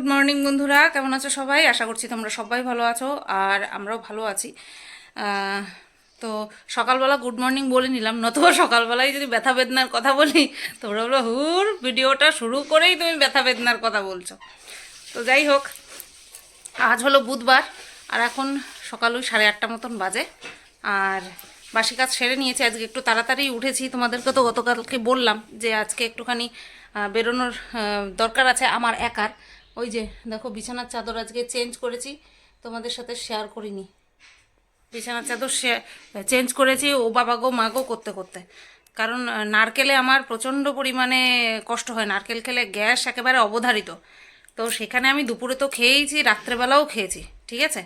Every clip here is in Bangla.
গুড মর্নিং বন্ধুরা। কেমন আছো সবাই? আশা করছি তোমরা সবাই ভালো আছো, আর আমরাও ভালো আছি। তো সকালবেলা গুড মর্নিং বলে নিলাম, নতুবা সকালবেলায় যদি ব্যথা বেদনার কথা বলি, তোমরা বলো, হুর, ভিডিওটা শুরু করেই তুমি ব্যথা বেদনার কথা বলছো। তো যাই হোক, আজ হলো বুধবার, আর এখন সকাল ওই সাড়ে আটটা মতন বাজে। আর বাসি কাজ সেরে নিয়েছি, আজকে একটু তাড়াতাড়ি উঠেছি। তোমাদেরকে তো গতকালকে বললাম যে আজকে একটুখানি বেরোনোর দরকার আছে আমার একার। ওই যে, দেখো, বিছানার চাদর আজকে চেঞ্জ করেছি, তোমাদের সাথে শেয়ার করিনি। বিছানার চাদর চেঞ্জ করেছি, ও বাবা গো, মা গো, করতে করতে। কারণ নারকেলে আমার প্রচণ্ড পরিমাণে কষ্ট হয়। নারকেল খেলে গ্যাস একেবারে অবধারিত। তো সেখানে আমি দুপুরে তো খেয়েইছি, রাত্রেবেলাও খেয়েছি, ঠিক আছে?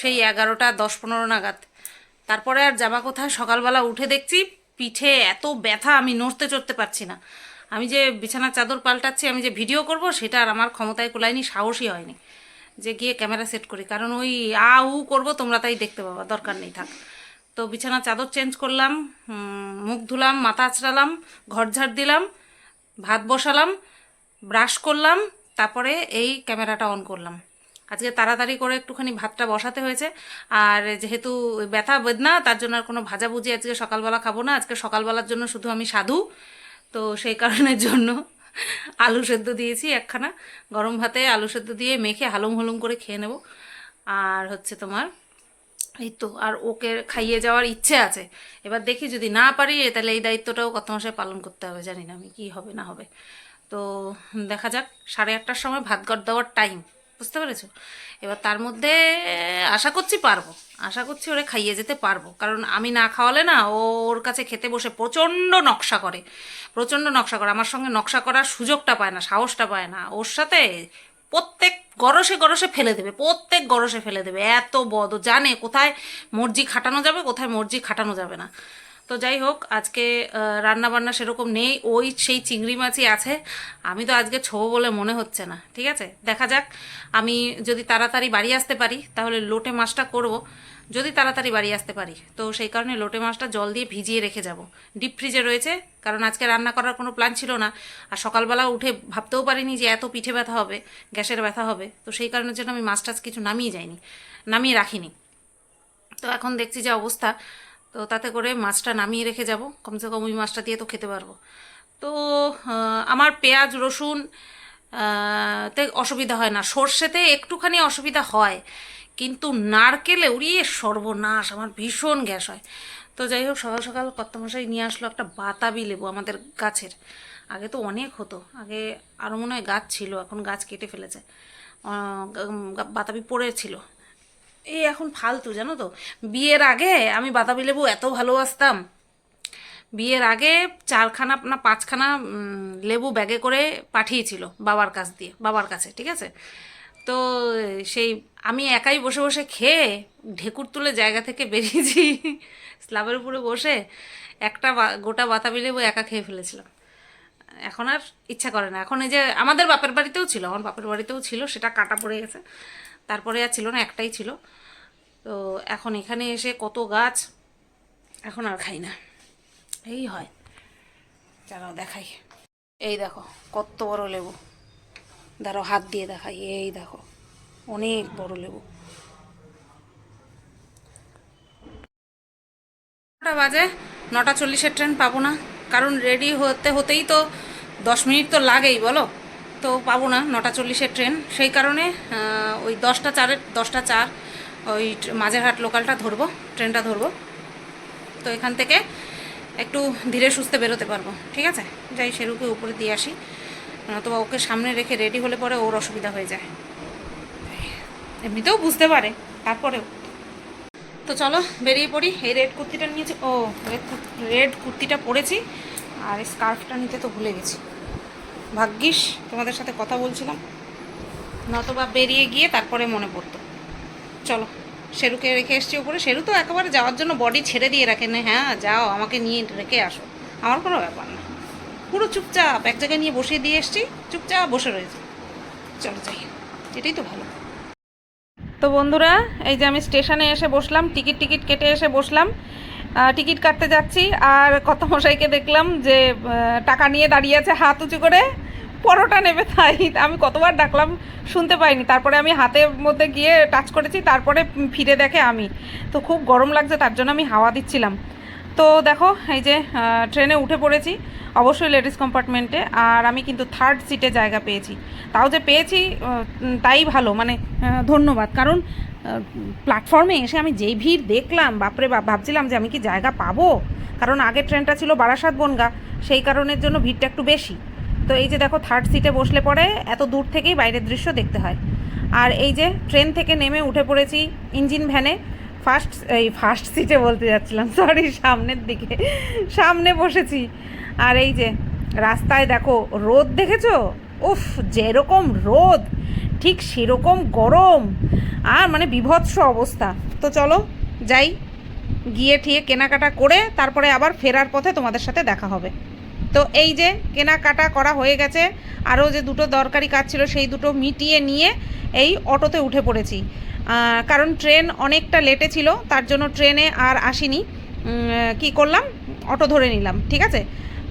সেই এগারোটা, দশ পনেরো নাগাদ। তারপরে আর যাবা কোথায়? সকালবেলা উঠে দেখছি, পিঠে এত ব্যথা, আমি নড়তে চড়তে পারছি না। আমি যে বিছানার চাদর পাল্টাচ্ছি, আমি যে ভিডিও করব, সেটা আর আমার ক্ষমতায় কোলায়নি সাহসই হয়নি যে গিয়ে ক্যামেরা সেট করি। কারণ ওই আ, উ করব, তোমরা তাই দেখতে পাবা, দরকার নেই, থাক। তো বিছানার চাদর চেঞ্জ করলাম মুখ ধুলাম, মাথা আঁচড়ালাম ঘর ঝাড় দিলাম, ভাত বসালাম, ব্রাশ করলাম, তারপরে এই ক্যামেরাটা অন করলাম। আজকে তাড়াতাড়ি করে একটুখানি ভাতটা বসাতে হয়েছে, আর যেহেতু ব্যথা, বেদনা, তার জন্য আর কোনো ভাজাভুজি আজকে সকালবেলা খাব না, আজকে সকালবেলার জন্য শুধু আমি সাধু। তো সেই কারণের জন্য আলু সেদ্ধ দিয়েছি একখানা। গরম ভাতে আলু সেদ্ধ দিয়ে মেখে হালুম হালুম করে খেয়ে নেব। আর হচ্ছে তোমার, এই তো, আর ওকে খাইয়ে যাওয়ার ইচ্ছে আছে। এবার দেখি যদি না পারি তাহলে এই দায়িত্বটাও কত মাসে পালন করতে হবে, জানি না আমি কি হবে, না হবে। তো দেখা যাক, সাড়ে আটটার সময় ভাত গড় দেওয়ার টাইম বুঝতে পেরেছ? এবার তার মধ্যে আশা করছি পারব। আশা করছি ওরে খাইয়ে যেতে পারব। কারণ আমি না খাওয়ালে না ওর কাছে খেতে বসে প্রচণ্ড নকশা করে। প্রচণ্ড নকশা করে। আমার সঙ্গে নকশা করার সুযোগটা পায় না, সাহসটা পায় না। ওর সাথে প্রত্যেক গরসে গরসে ফেলে দেবে, প্রত্যেক গরসে ফেলে দেবে। এত বদ জানে কোথায় মর্জি খাটানো যাবে, কোথায় মর্জি খাটানো যাবে না। তো যাই হোক, আজকে রান্না বান্না সেরকম নেই, ওই সেই চিংড়ি মাছই আছে। আমি তো আজকে ছোবো বলে মনে হচ্ছে না, ঠিক আছে? দেখা যাক, আমি যদি তাড়াতাড়ি বাড়ি আসতে পারি, তাহলে লোটে মাছটা করব। যদি তাড়াতাড়ি বাড়ি আসতে পারি, তো সেই কারণে লোটে মাছটা জল দিয়ে ভিজিয়ে রেখে যাব। ডিপ ফ্রিজে রয়েছে, কারণ আজকে রান্না করার কোনো প্ল্যান ছিল না। আর সকালবেলা উঠে ভাবতেও পারিনি যে এত পিঠে ব্যথা হবে, গ্যাসের ব্যথা হবে। তো সেই কারণের জন্য আমি মাছ টাছ কিছু নামিয়ে যাইনি, নামিয়ে রাখিনি। তো এখন দেখছি যে অবস্থা। তো তাতে করে মাছটা নামিয়ে রেখে যাব। কমসে কম ওই মাছটা দিয়ে তো খেতে পারব। তো আমার পেঁয়াজ, রসুন তে অসুবিধা হয় না। সর্ষেতে একটুখানি অসুবিধা হয়, কিন্তু নারকেলে উড়িয়ে সর্বনাশ, আমার ভীষণ গ্যাস হয়। তো যাই হোক, সকাল সকাল কর্তামশাই নিয়ে আসলো একটা বাতাবি লেবু আমাদের গাছের। আগে তো অনেক হতো, আগে আরও মনে হয় গাছ ছিল, এখন গাছ কেটে ফেলেছে। বাতাবি পড়েছিল। এই এখন ফালতু, জানো তো? বিয়ের আগে আমি বাতাবি লেবু এত ভালোবাসতাম। বিয়ের আগে চারখানা না পাঁচখানা লেবু ব্যাগে করে পাঠিয়েছিল বাবার কাছ দিয়ে, বাবার কাছে, ঠিক আছে? তো সেই আমি একাই বসে বসে খেয়ে ঢেকুর তুলে জায়গা থেকে বেরিয়েছি স্ল্যাবের উপরে বসে একটা গোটা বাতাবি লেবু একা খেয়ে ফেলেছিলাম। এখন আর ইচ্ছা করে না। এখন এই যে আমাদের বাপের বাড়িতেও ছিল, আমার বাপের বাড়িতেও ছিল, সেটা কাটা পড়ে গেছে। তারপরে আর ছিল না, একটাই ছিল। তো এখন এখানে এসে কত গাছ, এখন আর খাই না। এই হয়। দাঁড়াও দেখাই। এই দেখো, কত বড় লেবু। দাঁড়াও হাত দিয়ে দেখাই, এই দেখো, অনেক বড় লেবু। নটা বাজে, নটা চল্লিশের ট্রেন পাবো না। কারণ রেডি হতে হতেই তো দশ মিনিট তো লাগেই, বলো? তো পাবো না নটা চল্লিশের ট্রেন। সেই কারণে ওই দশটা চারের, দশটা চার ওই মাঝেরহাট লোকালটা ধরবো, ট্রেনটা ধরবো। তো এখান থেকে একটু ধীরে সুস্থে বেরোতে পারব, ঠিক আছে? যাই সেরুকে উপরে দিয়ে আসি। অথবা ওকে সামনে রেখে রেডি হলে পরে ওর অসুবিধা হয়ে যায়। এমনিতেও বুঝতে পারে, তারপরেও। তো চলো বেরিয়ে পড়ি, এই রেড কুর্তিটা নিয়েছি। ও রেড রেড কুর্তিটা পরেছি, আর স্কার্ফটা নিতে তো ভুলে গেছি। ভাগ্যিস তোমাদের সাথে কথা বলছিলাম। নতবা বেরিয়ে গিয়ে তারপরে মনে পড়তো। চলো। শেরুকে রেখে এসছি উপরে। শেরু তো একেবারে যাওয়ার জন্য বডি ছেড়ে দিয়ে রাখে। না হ্যাঁ যাও, আমাকে নিয়ে রেখে আসো। আমার কোনো ব্যাপার না। পুরো চুপচাপ এক জায়গায় নিয়ে বসিয়ে দিয়ে এসছি। চুপচাপ বসে রয়েছে। চলো যাই। এটাই তো ভালো। তো বন্ধুরা, এই যে আমি স্টেশনে এসে বসলাম। টিকিট টিকিট কেটে এসে বসলাম। টিকিট কাটতে যাচ্ছি। আর কত মশাইকে দেখলাম যে টাকা নিয়ে দাঁড়িয়ে আছে হাত উঁচু করে। পরোটা নেবে তাই। আমি কতবার ডাকলাম শুনতে পাইনি। তারপরে আমি হাতের মধ্যে গিয়ে টাচ করেছি, তারপরে ফিরে দেখে আমি। তো খুব গরম লাগছে, তার জন্য আমি হাওয়া দিচ্ছিলাম। তো দেখো, এই যে ট্রেনে উঠে পড়েছি, অবশ্যই লেডিস কম্পার্টমেন্টে আর আমি কিন্তু থার্ড সিটে জায়গা পেয়েছি। তাও যে পেয়েছি তাই ভালো। মানে ধন্যবাদ। কারণ প্ল্যাটফর্মে এসে আমি যেই ভিড় দেখলাম, বাপরে বাপ, ভাবছিলাম যে আমি কি জায়গা পাবো? কারণ আগের ট্রেনটা ছিল বারাসাত বনগা সেই কারণের জন্য ভিড়টা একটু বেশি। তো এই যে দেখো থার্ড সিটে বসলে পরে এত দূর থেকেই বাইরের দৃশ্য দেখতে হয়। আর এই যে ট্রেন থেকে নেমে উঠে পড়েছি ইঞ্জিন ভ্যানে ফার্স্ট এই ফার্স্ট সিটে বলতে যাচ্ছিলাম সরি সামনের দিকে, সামনে বসেছি। আর এই যে রাস্তায় দেখো রোদ দেখেছ? উফ, যেরকম রোদ, ঠিক সেরকম গরম। আর মানে বিভৎস অবস্থা। তো চলো যাই, গিয়ে ঠিয়ে কেনাকাটা করে তারপরে আবার ফেরার পথে তোমাদের সাথে দেখা হবে। তো এই যে কেনাকাটা করা হয়ে গেছে, আরও যে দুটো দরকারি কাজ ছিল সেই দুটো মিটিয়ে নিয়ে এই অটোতে উঠে পড়েছি। কারণ ট্রেন অনেকটা লেটে ছিল, তার জন্য ট্রেনে আর আসিনি। কি করলাম? অটো ধরে নিলাম, ঠিক আছে?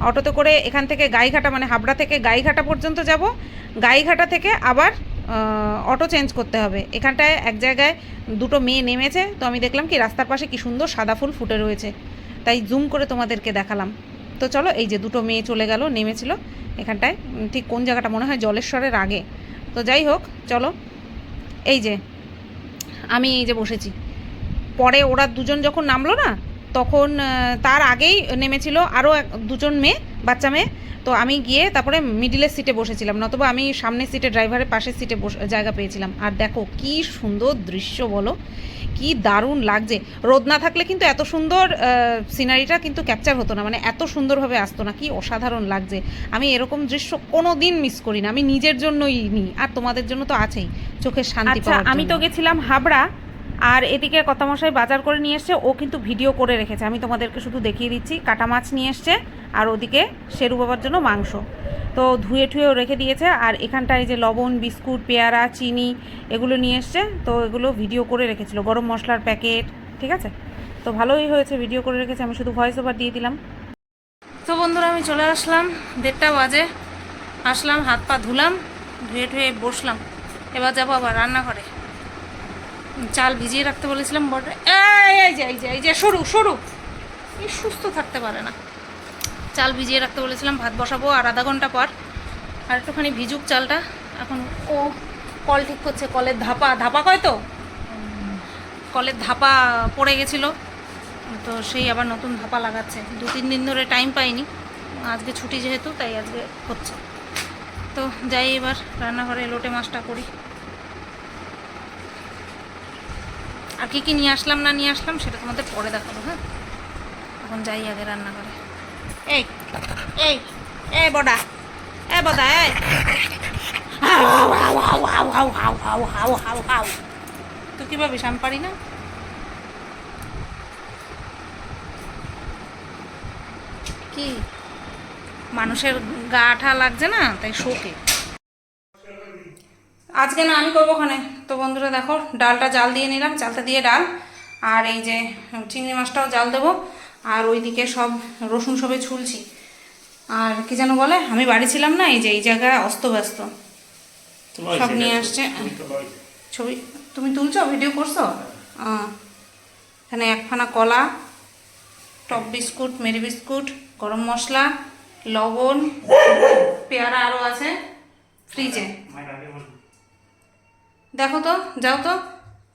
অটোতে করে এখান থেকে গাইঘাটা মানে হাবড়া থেকে গাইঘাটা পর্যন্ত যাব। গাইঘাটা থেকে আবার অটো চেঞ্জ করতে হবে। এখানটায় এক জায়গায় দুটো মেয়ে নেমেছে, তো আমি দেখলাম কি রাস্তার পাশে কি সুন্দর সাদা ফুল ফুটে রয়েছে। তাই জুম করে তোমাদেরকে দেখালাম। তো চলো, এই যে দুটো মেয়ে চলে গেল, নেমেছিল এখানটায়। ঠিক কোন জায়গাটা মনে হয়? জলেশ্বরের আগে। তো যাই হোক, চলো। এই যে, আমি এই যে বসেছি। পরে ওরা দুজন যখন নামলো না, তখন তার আগেই নেমেছিল আরও এক, দুজন মেয়ে, বাচ্চা মেয়ে। তো আমি গিয়ে তারপরে মিডিলের সিটে বসেছিলাম, নতবা আমি সামনের সিটে ড্রাইভারের পাশের সিটে বসে, জায়গা পেয়েছিলাম। আর দেখো, কি সুন্দর দৃশ্য বলো। কি দারুণ লাগছে। রোদ না থাকলে কিন্তু এত সুন্দর সিনারিটা কিন্তু ক্যাপচার হতো না মানে এত সুন্দরভাবে আসতো না কি অসাধারণ লাগছে। আমি এরকম দৃশ্য কোনো দিন মিস করি না আমি নিজের জন্যই নিই আর তোমাদের জন্য তো আছেই চোখের শান্তি আচ্ছা, আমি তো গেছিলাম হাবড়া আর এদিকে কর্তামশাই বাজার করে নিয়ে এসছে, ও কিন্তু ভিডিও করে রেখেছে। আমি তোমাদেরকে শুধু দেখিয়ে দিচ্ছি, কাটা মাছ নিয়ে এসছে আর ওদিকে শেরু বাবার জন্য মাংস। তো ধুয়ে ঠুয়েও রেখে দিয়েছে আর এখানটায় যে লবণ, বিস্কুট, পেয়ারা, চিনি এগুলো নিয়ে এসছে, তো এগুলো ভিডিও করে রেখেছিল। গরম মশলার প্যাকেট, ঠিক আছে? তো ভালোই হয়েছে, ভিডিও করে রেখেছে। আমি শুধু ভয়েস ওভার দিয়ে দিলাম। তো বন্ধুরা, আমি চলে আসলাম। দেড়টা বাজে। আসলাম, হাত পা ধুলাম, ধুয়ে ঠুয়ে বসলাম। এবার যাব আবার রান্নাঘরে। চাল ভিজিয়ে রাখতে বলেছিলাম বটে। এই যে এই যে এই যে, সরু সরু। এই সুস্থ থাকতে পারে না। চাল ভিজিয়ে রাখতে বলেছিলাম, ভাত বসাবো আর আধা ঘণ্টা পর। আর একটুখানি ভিজুক চালটা। এখন ও কল ঠিক করছে, কলের ধাপা। ধাপা কয় তো? কলের ধাপা পড়ে গেছিল। তো সেই আবার নতুন ধাপা লাগাচ্ছে। দু, তিন দিন ধরে টাইম পাইনি। আজকে ছুটি যেহেতু, তাই আজকে হচ্ছে। তো যাই এবার, রান্নাঘরে লোটে মাছটা করি। আর কী কী নিয়ে আসলাম না নিয়ে আসলাম সেটা তোমাদের পরে দেখাবো হ্যাঁ এখন যাই আগে রান্না করে এই এই এ বডা এ বদা এ তুই কি ভাবিস আমি পারি না কি মানুষের গা আঠা লাগছে না তাই শোকে আজকে না আমি করব ওখানে। তো বন্ধুরা দেখো ডালটা জাল দিয়ে নিলাম চালটা দিয়ে ডাল। আর এই যে চিংড়ি মাছটাও জাল দেবো। আর ওইদিকে সব রসুন সবে ছুলছি। আর কি যেন বলে আমি বাড়ি ছিলাম না এই যে এই জায়গায় অস্ত অস্তব্যস্ত সব নিয়ে আসছে। ছবি তুমি তুলছো ভিডিও করছ? এখানে একখানা কলা টপ বিস্কুট মেরি বিস্কুট গরম মশলা লবণ পেয়ারা আরও আছে ফ্রিজে। দেখো তো, যাও তো।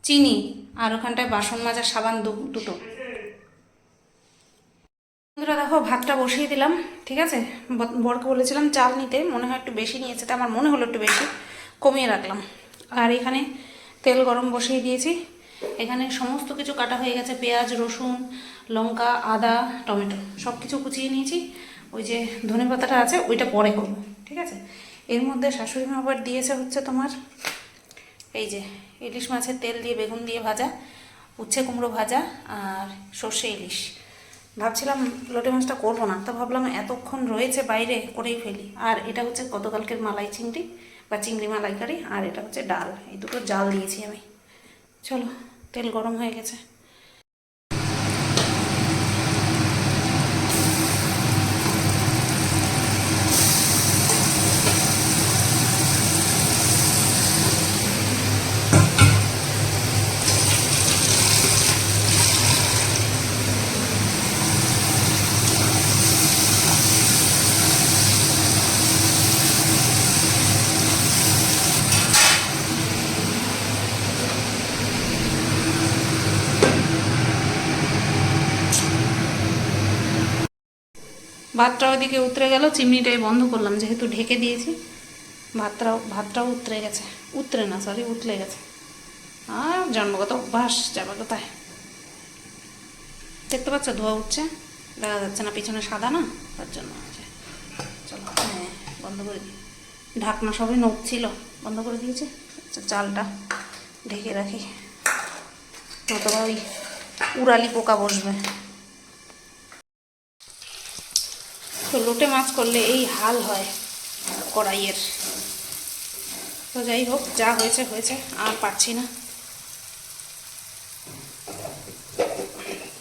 চিনি আর ওখানটায় বাসন মাজার সাবান দুটো। বন্ধুরা দেখো, ভাতটা বসিয়ে দিলাম, ঠিক আছে? বরকে বলেছিলাম চাল নিতে, মনে হয় একটু বেশি নিয়েছে, তো আমার মনে হলো একটু বেশি, কমিয়ে রাখলাম। আর এখানে তেল গরম বসিয়ে দিয়েছি। এখানে সমস্ত কিছু কাটা হয়ে গেছে, পেঁয়াজ, রসুন, লঙ্কা, আদা, টমেটো সব কিছু কুচিয়ে নিয়েছি। ওই যে ধনে পাতাটা আছে, ওইটা পরে করব, ঠিক আছে? এর মধ্যে শাশুড়ি মা আবার দিয়েছে হচ্ছে তোমার এই যে ইলিশ মাছের তেল দিয়ে, বেগুন দিয়ে ভাজা, উচ্ছে কুমড়ো ভাজা আর সর্ষে ইলিশ। ভাবছিলাম লোটে মাছটা করব না, তা ভাবলাম এতক্ষণ রয়েছে বাইরে করেই ফেলি। আর এটা হচ্ছে গতকালকের মালাই চিংড়ি বা চিংড়ি মালাইকারি, আর এটা হচ্ছে ডাল। এই দুটো জাল দিয়েছি আমি। চলো, তেল গরম হয়ে গেছে। ভাতটা ওইদিকে উতরে গেল চিমনিটাই বন্ধ করলাম যেহেতু ঢেকে দিয়েছি। ভাতটাও ভাতটাও উতরে গেছে। উতরে না সরি উতলে গেছে। আর জন্মগত অভ্যাস যাবে কোথায় দেখতে পাচ্ছ ধোয়া উঠছে। দেখা যাচ্ছে না পিছনে সাদা না তার জন্য চলো হ্যাঁ বন্ধ করে দিই। ঢাকনা সবই ছিল বন্ধ করে দিয়েছে। আচ্ছা, চালটা ঢেকে রাখি। নতুবা ওই উড়ালি পোকা বসবে। তো লোটে মাছ করলে এই হাল হয় কড়াইয়ের। তো যাই হোক, যা হয়েছে হয়েছে, আর পারছি না।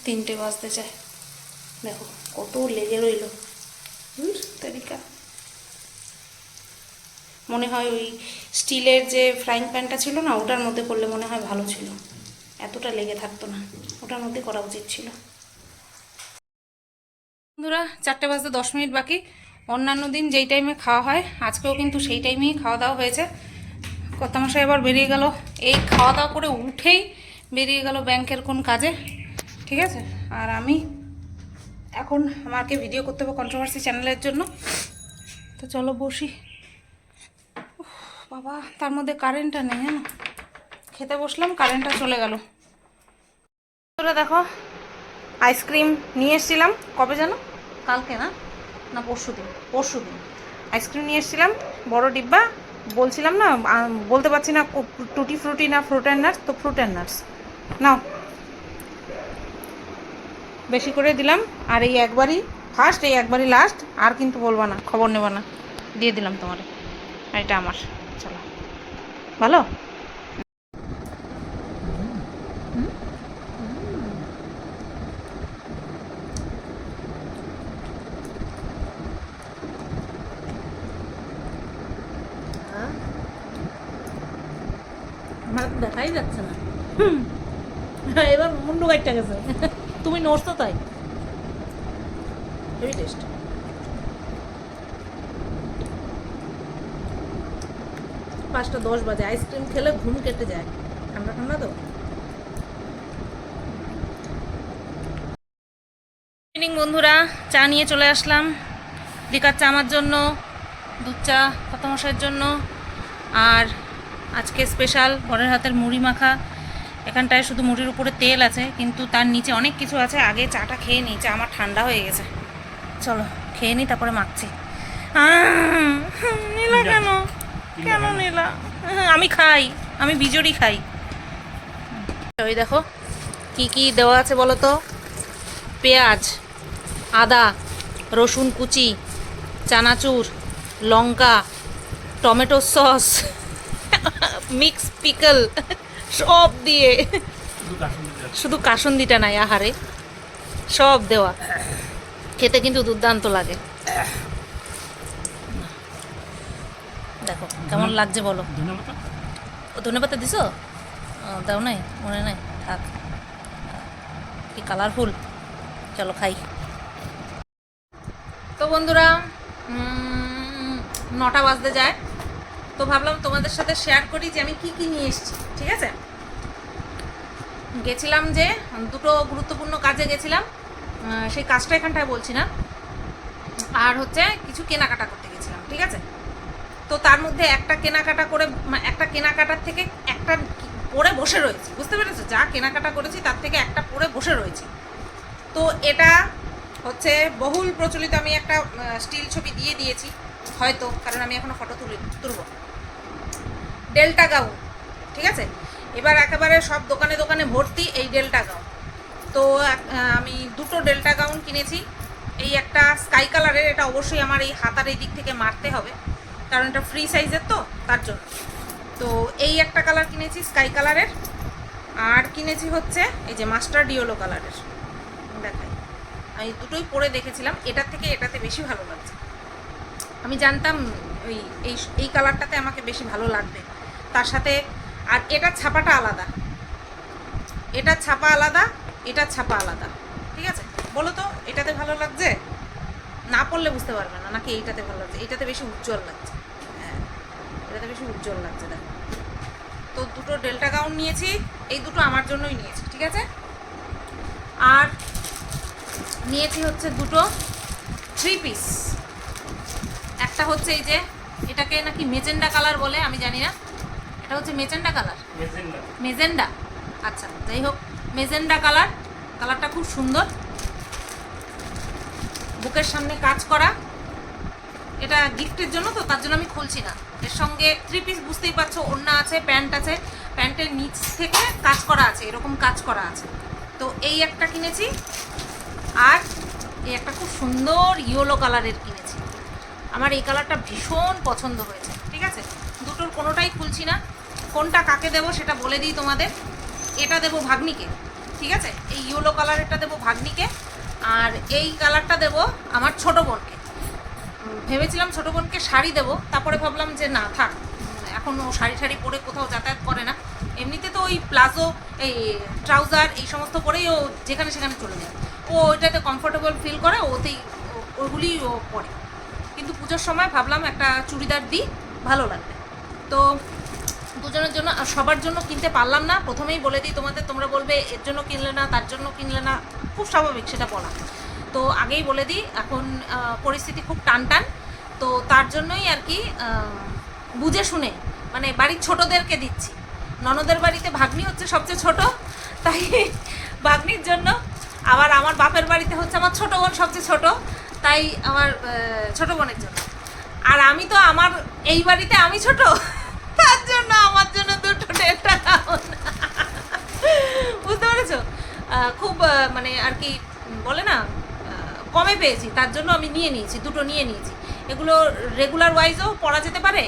তিনটে বাজতে চায়। দেখো, কত লেগে রইল। তারিকা। মনে হয় ওই স্টিলের যে ফ্রাইং প্যানটা ছিল না, ওটার মধ্যে করলে মনে হয় ভালো ছিল। এতটা লেগে থাকতো না। ওটার মধ্যে করা উচিত ছিল। বন্ধুরা, চারটে বাজতে দশ মিনিট বাকি। অন্যান্য দিন যেই টাইমে খাওয়া হয়, আজকেও কিন্তু সেই টাইমেই খাওয়া দাওয়া হয়েছে। কর্তামশাই এবার বেরিয়ে গেল। এই খাওয়া দাওয়া করে উঠেই বেরিয়ে গেল ব্যাংকের কোন কাজে, ঠিক আছে? আর আমি এখন আমাকে ভিডিও করতে হবে কন্ট্রোভার্সি চ্যানেলের জন্য। তো চলো বসি। বাবা, তার মধ্যে কারেন্টটা নেই, জানো? খেতে বসলাম কারেন্টটা চলে গেল। তোরা দেখো আইসক্রিম নিয়ে এসেছিলাম। কবে জানো? কালকে না? না পরশু দিন পরশু দিন আইসক্রিম নিয়ে এসেছিলাম, বড় ডিব্বা। বলছিলাম না বলতে পারছি না টুটি ফ্রুটি না ফ্রুট অ্যান্ড নাটস তো ফ্রুট অ্যান্ড নাটস নাও। বেশি করে দিলাম, আর এই একবারই ফার্স্ট এই একবারই লাস্ট আর কিন্তু বলবা না, খবর নেবা না। দিয়ে দিলাম তোমার এটা আমার, চলো। ভালো আমার তো দেখাই যাচ্ছে না এবার গাইটটা গেছে। তুমি নড়ছো তাই। হেভি টেস্ট পাঁচটা দশ বাজে আইসক্রিম খেলে ঘুম কেটে যায়। ঠান্ডা ঠান্ডা তো? ইভিনিং বন্ধুরা, চা নিয়ে চলে আসলাম। লিকার চা আমার জন্য, দুধ চা মশাইয়ের জন্য। আর আজকে স্পেশাল বরের হাতের মুড়ি মাখা। এখানটায় শুধু মুড়ির উপরে তেল আছে কিন্তু তার নিচে অনেক কিছু আছে। আগে চাটা খেয়ে নিই চা আমার ঠান্ডা হয়ে গেছে। চলো খেয়ে নিই তারপরে মাখছি। নীলা কেন? কেন নিলা? আমি খাই আমি বিজড়ি খাই। ওই দেখো কি কি দেওয়া আছে বলো তো? পেঁয়াজ আদা রসুন কুচি চানাচুর লঙ্কা টমেটো সস মিক্স পিকল। সব দিয়ে। শুধু কাসন্দিটা নাই আহারে। সব দেওয়া। খেতে কিন্তু দুর্দান্ত লাগে। দেখো কেমন লাগছে বলো। ও ধন্যবাদ দিছো? দাও নাই মনে নাই। থাক। কি কালারফুল চলো খাই। তো বন্ধুরা নটা বাজতে যায়। তো ভাবলাম তোমাদের সাথে শেয়ার করি যে আমি কি কি নিয়ে এসেছি, ঠিক আছে? গেছিলাম যে দুটো গুরুত্বপূর্ণ কাজে গেছিলাম সেই কাজটা এখানটায় বলছি না। আর হচ্ছে কিছু কেনাকাটা করতে গেছিলাম, ঠিক আছে? তো তার মধ্যে একটা কেনাকাটা করে একটা কেনাকাটার থেকে একটা পরে বসে রয়েছে, বুঝতে পেরেছ? যা কেনাকাটা করেছি তার থেকে একটা পরে বসে রয়েছে। তো এটা হচ্ছে বহুল প্রচলিত আমি একটা স্টিল ছবি দিয়ে দিয়েছি। হয়তো, কারণ আমি এখনও ফটো তুলি, তুলব। ডেল্টা গাউন ঠিক আছে? এবার একেবারে সব দোকানে দোকানে ভর্তি এই ডেল্টা গাউন তো আমি দুটো ডেল্টা গাউন কিনেছি। এই একটা স্কাই কালারের এটা অবশ্যই আমার এই হাতার এই দিক থেকে মারতে হবে। কারণ এটা ফ্রি সাইজের তো, তার জন্য। তো, এই একটা কালার কিনেছি স্কাই কালারের আর কিনেছি হচ্ছে, এই যে মাস্টার ডিওলো কালারের দেখাই। আমি দুটোই পরে দেখেছিলাম, এটার থেকে এটাতে বেশি ভালো লাগছে। আমি জানতাম ওই এই এই কালারটাতে আমাকে বেশি ভালো লাগবে। তার সাথে আর এটার ছাপাটা আলাদা। এটার ছাপা আলাদা এটার ছাপা আলাদা। ঠিক আছে? বলো তো, এটাতে ভালো লাগছে? না পড়লে বুঝতে পারবে না, নাকি এইটাতে ভালো লাগছে? এইটাতে বেশি উজ্জ্বল লাগছে। হ্যাঁ এটাতে বেশি উজ্জ্বল লাগছে, দেখো। তো দুটো ডেল্টা গাউন নিয়েছি, এই দুটো আমার জন্যই নিয়েছি, ঠিক আছে? আর নিয়েছি হচ্ছে দুটো থ্রি পিস। একটা হচ্ছে এই যে এটাকে নাকি মেজেন্ডা কালার বলে আমি জানি না। এটা হচ্ছে মেজেন্ডা কালার? মেজেন্ডা। আচ্ছা যাই হোক মেজেন্ডা কালার। কালারটা খুব সুন্দর। বুকের সামনে কাজ করা। এটা গিফটের জন্য তো তার জন্য আমি খুলছি না। এর সঙ্গে থ্রি পিস বুঝতেই পারছ ওড়না আছে প্যান্ট আছে। প্যান্টের নিচ থেকে কাজ করা আছে এরকম কাজ করা আছে। তো এই একটা কিনেছি। আর এই একটা খুব সুন্দর ইয়েলো কালারের কিনেছি। আমার এই কালারটা ভীষণ পছন্দ হয়েছে, ঠিক আছে? দুটোর কোনোটাই খুলছি না। কোনটা কাকে দেবো সেটা বলে দিই তোমাদের। এটা দেবো ভাগ্নিকে, ঠিক আছে? এই ইয়েলো কালারেরটা দেবো ভাগ্নিকে। আর এই কালারটা দেবো আমার ছোট বোনকে। ভেবেছিলাম ছোট বোনকে শাড়ি দেবো, তারপরে ভাবলাম যে না, থাক। এখন ও শাড়ি শাড়ি পরে কোথাও যাতায়াত করে না। এমনিতে তো ওই প্লাজো, এই ট্রাউজার, এই সমস্ত পরেই ও যেখানে সেখানে চলে যায়। ও ওইটাতে কমফোর্টেবল ফিল করে, ওতেই, ও- ওগুলি ও পরে। কিন্তু পুজোর সময় ভাবলাম একটা চুড়িদার দিই, ভালো লাগবে। তো দুজনের জন্য সবার জন্য কিনতে পারলাম না। প্রথমেই বলে দিই তোমাদের, তোমরা বলবে, এর জন্য কিনলে না, তার জন্য কিনলে না। খুব স্বাভাবিক, সেটা বলা। তো আগেই বলে দিই, এখন পরিস্থিতি খুব টান টান তো তার জন্যই আর কি বুঝে শুনে মানে বাড়ির ছোটদেরকে দিচ্ছি। ননদের বাড়িতে ভাগ্নি হচ্ছে সবচেয়ে ছোট, তাই ভাগ্নির জন্য আবার আমার বাপের বাড়িতে হচ্ছে আমার ছোট বোন সবচেয়ে ছোট। তাই আমার ছোট বোনের জন্য। আর আমি তো আমার, এই বাড়িতে আমি ছোট? তার জন্য আমার জন্য দুটো দেড় বুঝতে পেরেছ? খুব মানে আর কি বলে না কমে পেয়েছি। তার জন্য আমি নিয়ে নিয়েছি, দুটো নিয়ে নিয়েছি। এগুলো রেগুলার ওয়াইজও পরা যেতে পারে।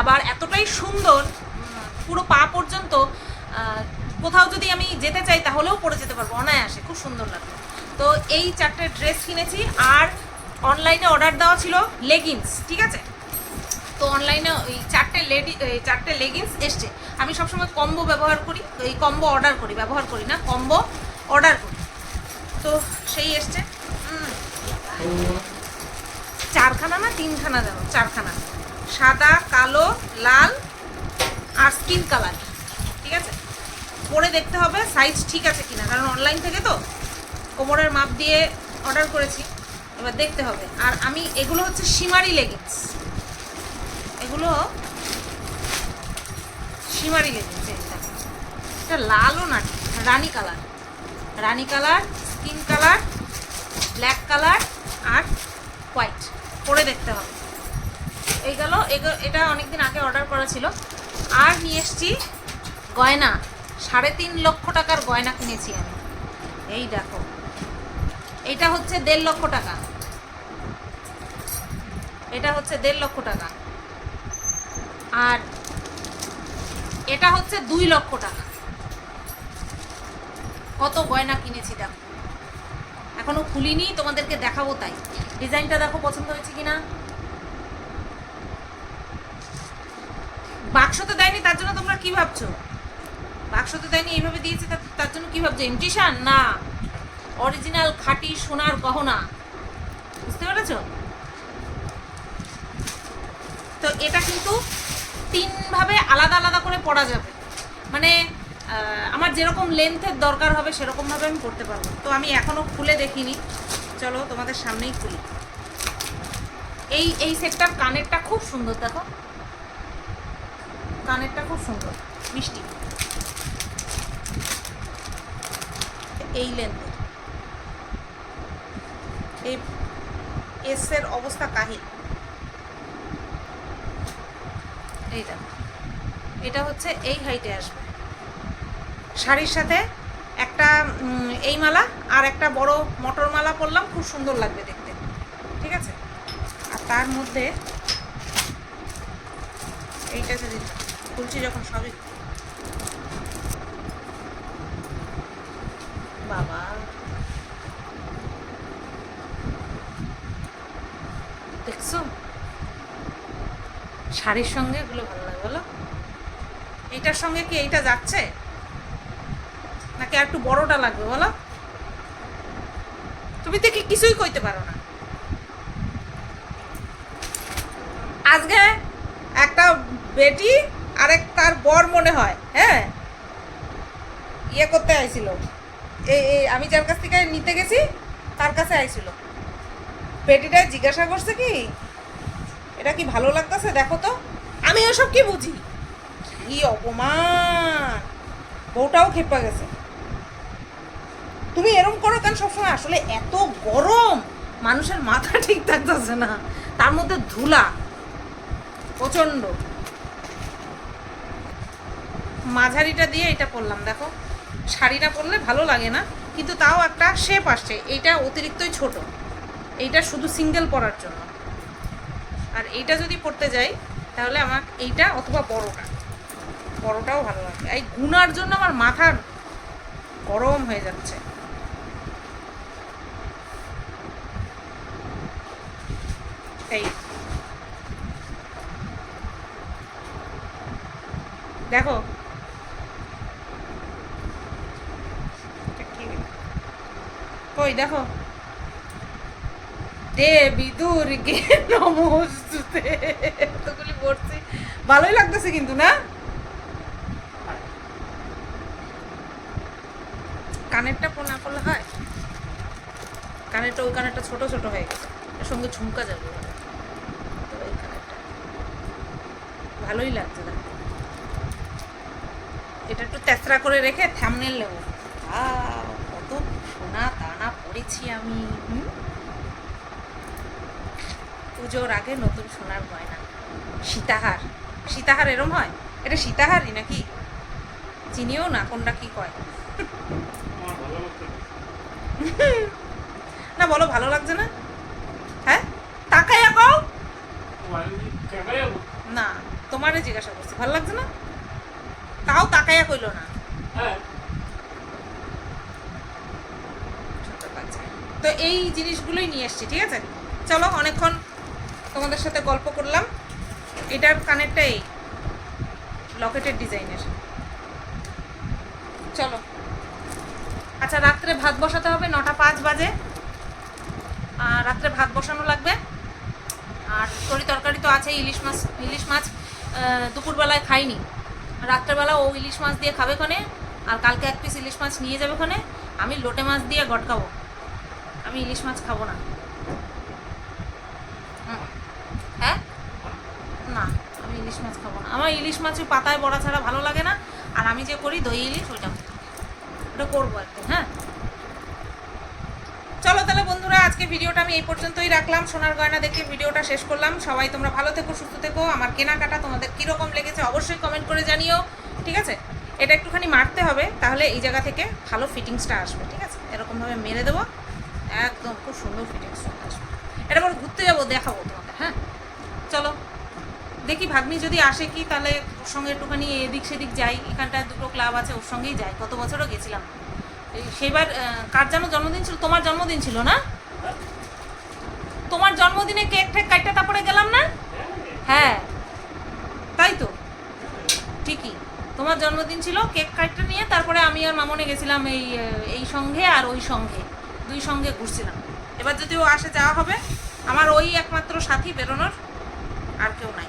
আবার এতটাই সুন্দর পুরো পা পর্যন্ত কোথাও যদি আমি যেতে চাই তাহলেও পরে যেতে পারব। অনায়াসে, খুব সুন্দর লাগবে তো এই চারটে ড্রেস কিনেছি। আর অনলাইনে অর্ডার দেওয়া ছিল লেগিংস ঠিক আছে? তো অনলাইনে ওই চারটে লেডি চারটে লেগিংস এসছে। আমি সবসময় কম্বো ব্যবহার করি এই কম্বো অর্ডার করি, ব্যবহার করি না কম্বো অর্ডার করি। তো সেই এসছে চারখানা না তিনখানা দেবো, চারখানা। সাদা, কালো, লাল আর স্কিন কালার ঠিক আছে? পরে দেখতে হবে সাইজ ঠিক আছে কিনা, কারণ অনলাইন থেকে তো কোমরের মাপ দিয়ে অর্ডার করেছি। এবার দেখতে হবে। আর আমি, এগুলো হচ্ছে সীমারি লেগিংস এগুলো সীমারি লেগিংস এটা লালও না, রানি কালার। রানি colour, skin colour, black colour আর হোয়াইট। পরে দেখতে হবে। এই গেল এটা অনেকদিন আগে অর্ডার করা ছিল। আর নিয়ে এসছি গয়না। সাড়ে তিন লক্ষ টাকার গয়না কিনেছি আমি। এই দেখো। এটা হচ্ছে দেড় লক্ষ টাকা। এটা হচ্ছে দেড় লক্ষ টাকা। আর এটা হচ্ছে দুই লক্ষ টাকা। কত গয়না কিনেছি দেখো। এখনও খুলিনি, তোমাদেরকে দেখাবো তাই। ডিজাইনটা দেখো পছন্দ হয়েছে কিনা। বাক্সতে দেয়নি, তার জন্য তোমরা কি ভাবছ? বাক্সতে দেয়নি, এইভাবে দিয়েছে তার জন্য কি ভাবছ? ইমটিশান না। অরিজিনাল খাঁটি সোনার গহনা। বুঝতে পেরেছ? তো এটা কিন্তু তিনভাবে আলাদা আলাদা করে পড়া যাবে। মানে আমার যেরকম লেন্থের দরকার হবে, সেরকমভাবে আমি পড়তে পারব। তো আমি এখনও খুলে দেখিনি। চলো তোমাদের সামনেই খুলি। এই এই সেটটার কানেরটা খুব সুন্দর, দেখো। কানেরটা খুব সুন্দর, মিষ্টি। এই লেন্থের এই এসের অবস্থা কাহিল। এই দেখো এটা হচ্ছে এই হাইটে আসবে। শাড়ির সাথে একটা এই মালা আর একটা বড় মটর মালা পরলাম খুব সুন্দর লাগবে দেখতে। ঠিক আছে? আর তার মধ্যে এইটা যদি খুলছি যখন সবই বাবা দেখছ শাড়ির সঙ্গে, এগুলো ভালো লাগে, বলো। এইটার সঙ্গে কি এইটা যাচ্ছে? নাকি আর একটু বড়টা লাগবে, বলো। তুমি দেখি কিছুই কইতে পারো না। আজকে একটা বেটি আর এক তার বর মনে হয় হ্যাঁ? ইয়ে করতে আইছিল। এই আমি যার কাছ থেকে নিতে গেছি, তার কাছে আইছিল। বেটিটা জিজ্ঞাসা করছে কি এটা কি ভালো লাগতেছে? দেখো তো। আমি ওসব কি বুঝি? কি অপমান! বউটাও খেপা গেছে। তুমি এরম করো কেন সবসময়? আসলে এত গরম! মানুষের মাথা ঠিক থাকতেছে না। তার মধ্যে ধুলা। প্রচণ্ড মাঝারিটা দিয়ে এটা পরলাম, দেখো। শাড়িটা পরলে ভালো লাগে না, কিন্তু তাও একটা শেপ আসছে। এইটা অতিরিক্তই ছোট। এইটা শুধু সিঙ্গেল পরার জন্য। আর এইটা যদি পড়তে যাই, তাহলে আমার এইটা অথবা বড়টা। বড়টাও ভালো লাগে। এই গুনার জন্য আমার মাথা গরম হয়ে যাচ্ছে। এই। দেখো? কই দেখো। দেবী দুর্গে নমস্তুতে এতগুলি পড়ছি। ভালোই লাগতেছে কিন্তু, না? কানেরটা না করলে হয়? কানেরটা ওই কানেরটা ছোট ছোট হয়ে গেছে। এর সঙ্গে ঝুমকা যাবে। তো কানেরটা। ভালোই লাগছে এটা একটু তেসরা করে রেখে থামনেল নেব। কত সোনা দানা পড়েছি আমি। পুজোর আগে নতুন সোনার গয়না। সীতাহার। সীতাহার এরম হয়? এটা সীতাহারই নাকি? চিনিও না, কোনটা কি কয়? না, বলো, ভালো লাগছে না? হ্যাঁ? তাকাইয়া কও। না, তোমারে জিজ্ঞাসা করছি, ভালো লাগছে না? তাও তাকাইয়া কইলো না। তো এই জিনিসগুলোই নিয়ে এসছি, ঠিক আছে? চলো, অনেকক্ষণ তোমাদের সাথে গল্প করলাম। এটার কানেরটা এই লকেটের ডিজাইনের। চলো। আচ্ছা রাত্রে ভাত বসাতে হবে, নটা পাঁচ বাজে। আর রাত্রে ভাত বসানো লাগবে। আর তরি তরকারি তো আছে, ইলিশ মাছ ইলিশ মাছ দুপুরবেলায় খাইনি। রাত্রেবেলা ও ইলিশ মাছ দিয়ে খাবে ক্ষণে আর কালকে এক পিস ইলিশ মাছ নিয়ে যাবে ক্ষণে আমি লোটে মাছ দিয়ে গটকাবো। আমি ইলিশ মাছ খাব না হুম। হ্যাঁ না আমি ইলিশ মাছ খাব না। আমার ইলিশ মাছ ওই পাতায় বড়া ছাড়া ভালো লাগে না। আর আমি যে করি দই ইলিশ, ওইটা ওটা করব একদিন হ্যাঁ? চলো তাহলে বন্ধুরা, আজকে ভিডিওটা আমি এই পর্যন্তই রাখলাম। সোনার গয়না দেখে ভিডিওটা শেষ করলাম। সবাই তোমরা ভালো থেকো, সুস্থ থেকো। আমার কেনাকাটা তোমাদের কীরকম লেগেছে অবশ্যই কমেন্ট করে জানিও, ঠিক আছে? এটা একটুখানি মারতে হবে, তাহলে এই জায়গা থেকে ভালো ফিটিংসটা আসবে, ঠিক আছে? এরকমভাবে মেরে দেবো। একদম খুব সুন্দর ফিটিংস আসবে। এটা বড় ঘুরতে যাব, দেখাবো তোমাকে হ্যাঁ? চলো। দেখি ভাগ্নি যদি আসে কি, তাহলে ওর সঙ্গে একটুখানি এদিক সেদিক যাই। এখানটায় দুটো ক্লাব আছে, ওর সঙ্গেই যাই। গত বছরও গেছিলাম। এই সেইবার কার যেন জন্মদিন ছিল? তোমার জন্মদিন ছিল না? তোমার জন্মদিনে কেক ঠেক কাটতে তারপরে গেলাম না? হ্যাঁ। তাই তো? ঠিকই। তোমার জন্মদিন ছিল, কেক কাটতে নিয়ে তারপরে আমি আর মামনে গেছিলাম এই এই সঙ্গে আর ওই সঙ্গে। দুই সঙ্গে ঘুরছিলাম। এবার যদি ও আসে, যাওয়া হবে। আমার ওই একমাত্র সাথী বেরোনোর, আর কেউ নাই।